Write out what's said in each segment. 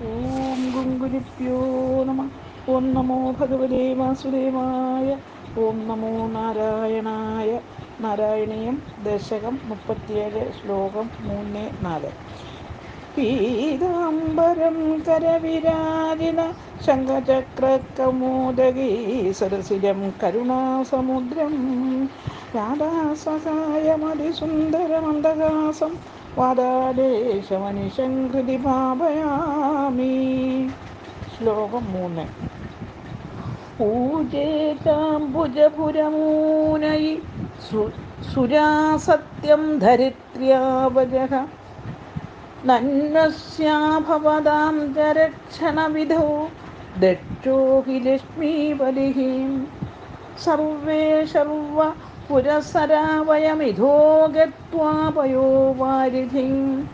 ഓം ഗുങ്കുരിപ്യോ നമ. ഓം നമോ ഭഗവതേ വാസുദേവായ. ഓം നമോ നാരായണായ. നാരായണീയം ദശകം മുപ്പത്തിയേഴ് ശ്ലോകം മൂന്ന് നാല്. പീതാംബരം കരവിരാജിത ശംഖചക്രകൗമോദഗീ സരസിജം കരുണാസമുദ്രം. രാധാസഹായമതിസുന്ദരമന്ദഹാസം വാദാദേശമനിശം പാപയാമി ശ്ലോകം മൂന്ന്. ഊജേതാംബുജപുരമൂനൈ സുരാസത്യം ധരിത്ര്യാവജഃ നന്വസ്യാഭവതാം ചരക്ഷണവിധോ ദക്ഷോ ഹി सर्वे സർവേ ഗത്വാ പയോവാരിധിം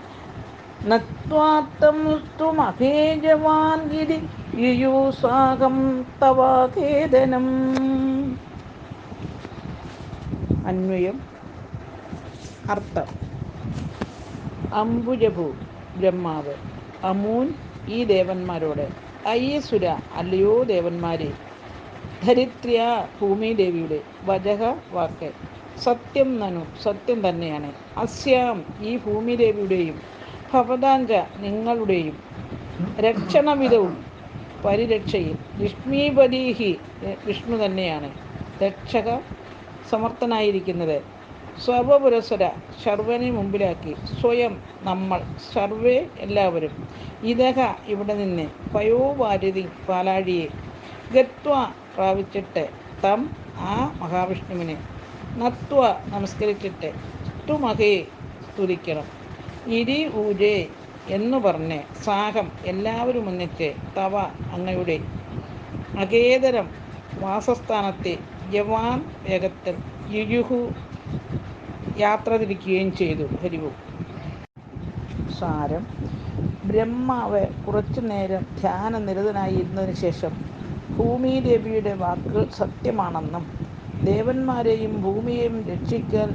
നത്വാത്തം ത്വമഭേജവാൻ ഗിരി യുയൂസാകം തവാഖേദനം. അന്വയം. അർത്ഥം. അംബുജഭു ബ്രഹ്മാവ്. അമൂൻ ഈ ദേവന്മാരോട്. അയ്യസുര അല്ലയോ ദേവന്മാരെ. ധരിത്രിയ ഭൂമിദേവിയുടെ വജഹ വാക്ക്. സത്യം നനു സത്യം തന്നെയാണ്. അസ്യാം ഈ ഭൂമിദേവിയുടെയും ഭവതാഞ്ച നിങ്ങളുടെയും രക്ഷണവിധവും പരിരക്ഷയിൽ. വിഷ്ണീപതീഹി വിഷ്ണു തന്നെയാണ് രക്ഷക സമർത്ഥനായിരിക്കുന്നത്. സർവപുരസ്വര സർവനെ മുമ്പിലാക്കി സ്വയം നമ്മൾ സർവേ എല്ലാവരും ഇതഹ ഇവിടെ നിന്ന് പയോവാരിതി പാലാഴിയെ ഗത്വ പ്രാപിച്ചിട്ട് തം ആ മഹാവിഷ്ണുവിനെ നത്വ നമസ്കരിച്ചിട്ട് സ്തുമഹേ സ്തുതിക്കണം. ഇരി ഊജേ എന്നു പറഞ്ഞ് സാഹം എല്ലാവരും ഒന്നിച്ച് തവ അങ്ങയുടെ അകേതരം വാസസ്ഥാനത്തെ ജവാൻ വേഗത്തിൽ യുയുഹു യാത്ര തിരിക്കുകയും ചെയ്തു ഹരിവു. സാരം. ബ്രഹ്മാവ് കുറച്ചു നേരം ധ്യാന നിരതനായി ഇരുന്നതിന് ശേഷം ഭൂമിദേവിയുടെ വാക്കുകൾ സത്യമാണെന്നും ദേവന്മാരെയും ഭൂമിയെയും രക്ഷിക്കാൻ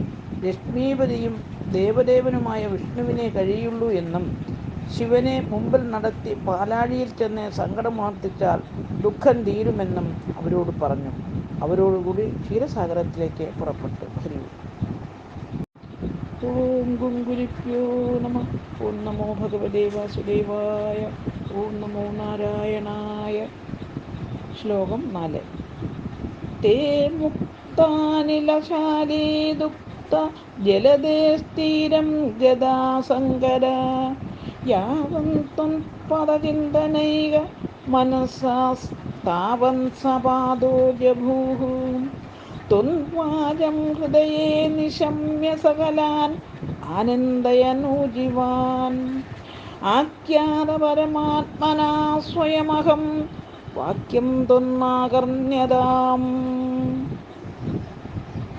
ലക്ഷ്മീപതിയും ദേവദേവനുമായ വിഷ്ണുവിനെ കഴിയുള്ളൂ എന്നും ശിവനെ മുമ്പിൽ നടത്തി പാലാഴിയിൽ ചെന്ന് സങ്കടമുണർത്തിച്ചാൽ ദുഃഖം തീരുമെന്നും അവരോട് പറഞ്ഞു. അവരോടുകൂടി ക്ഷീരസാഗരത്തിലേക്ക് പുറപ്പെട്ടു. ഹരി. ഓം ഗുങ്കുരിപ്യോ നമ. ഓം നമോ ഭഗവദേവാസുദേവായ ഓം നമോ നാരായണായ. ശ്ലോകം നാല്. തേ മുക്താനിലശാലേ ദുക്ത ജലദേ സ്ഥിരം ഗതാസങ്കര യാവം ത്വം പദചിന്തനൈക മനസ്സാസ്താവൻ സപാദോ ജഭൂः ത്വൻവാചം ഹൃദയേ നിശമ്യ സകലാൻ ആനന്ദയനൂജിവാൻ. ആഖ്യാതപരമാത്മനാ സ്വയമഹം വാക്യം തൊന്നാകർണ്യതാം.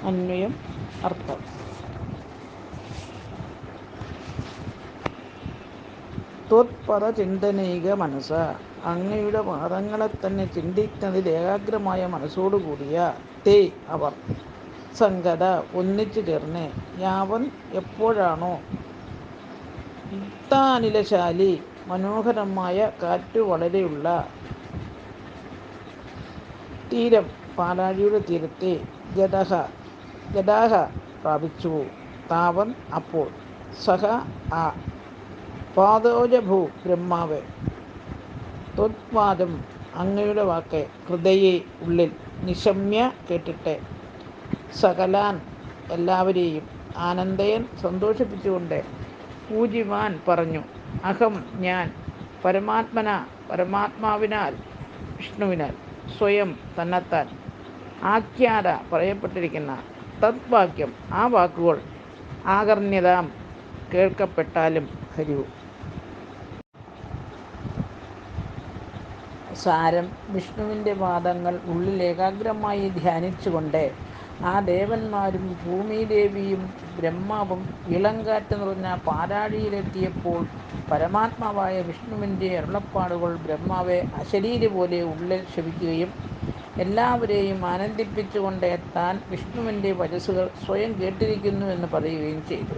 അന്വയം അർത്ഥം. ത്വത്പദ ചിന്തനൈക മനസ്സ അങ്ങയുടെ പാദങ്ങളെ തന്നെ ചിന്തിക്കുന്നതിൽ ഏകാഗ്രമായ മനസ്സോടുകൂടിയ തേ അവർ. സംഗത ഒന്നിച്ചു ചേർന്ന് യാവൻ എപ്പോഴാണോ ഇത്താനിലശാലി മനോഹരമായ കാറ്റു വളരെയുള്ള തീരം പാലാഴിയുടെ തീരത്തെ ജഡഹ ജഡാഹ പ്രാപിച്ചു. താവൻ അപ്പോൾ സഹ ആ പാദോജഭൂ ബ്രഹ്മാവ് ത്വത്വാദം അങ്ങയുടെ വാക്ക് ഹൃദയെ ഉള്ളിൽ നിശമ്യ കേട്ടിട്ട് സകലാൻ എല്ലാവരെയും ആനന്ദയൻ സന്തോഷിപ്പിച്ചുകൊണ്ട് പൂജിവാൻ പറഞ്ഞു അഹം ഞാൻ പരമാത്മന പരമാത്മാവിനാൽ വിഷ്ണുവിനാൽ. സ്വയം തന്നെത്താൻ ആഖ്യാത പറയപ്പെട്ടിരിക്കുന്ന തദ്വാക്യം ആ വാക്കുകൾ ആകർണ്യതാം കേൾക്കപ്പെട്ടാലും ഹരിവു സാരം വിഷ്ണുവിന്റെ വാദങ്ങൾ ഉള്ളിൽ ഏകാഗ്രമായി ധ്യാനിച്ചുകൊണ്ട് ആ ദേവന്മാരും ഭൂമിദേവിയും ബ്രഹ്മാവും ഇളങ്കാറ്റ് നിറഞ്ഞ പാരാഴിയിലെത്തിയപ്പോൾ പരമാത്മാവായ വിഷ്ണുവിന്റെ അരുളപ്പാടുകൾ ബ്രഹ്മാവെ അശരീരി പോലെ ഉള്ളിൽ ക്ഷമിക്കുകയും എല്ലാവരെയും ആനന്ദിപ്പിച്ചുകൊണ്ട് താൻ വിഷ്ണുവിന്റെ വചസ്സുകൾ സ്വയം കേട്ടിരിക്കുന്നു എന്ന് പറയുകയും ചെയ്തു.